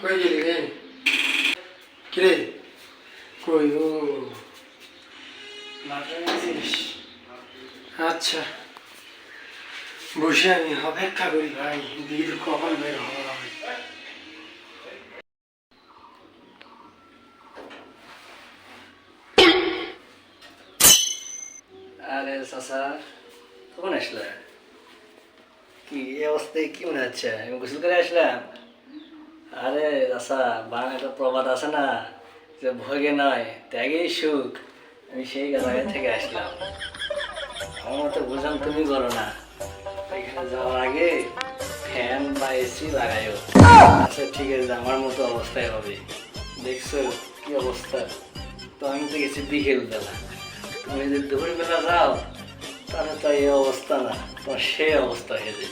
কই গেলি রে কিরে কই ও আচ্ছা বসে আমি অপেক্ষা করি ভাই দিদির কখন বের হওয়া আরে চাচা কখন আসলে কি এই অবস্থায় কি মনে হচ্ছে? আমি গোসল করে আসলাম। আরে চাচা বাংলা একটা প্রবাদ আছে না, যে ভোগে নয়, ত্যাগেই সুখ। আমি সেই জায়গা থেকে আসলাম। আমার মতো বুঝলাম তুমি করো না। এখানে যাওয়ার আগে ফ্যান বা এসি লাগাইও আচ্ছা ঠিক আছে, আমার মতো অবস্থায় হবে। দেখছ কি অবস্থা? তো আমি তো গেছি বিকেল বেলা তুমি যদি দুপুর বেলা যাও তাহলে তো এই অবস্থা না তোমার সেই অবস্থা হয়ে যাবে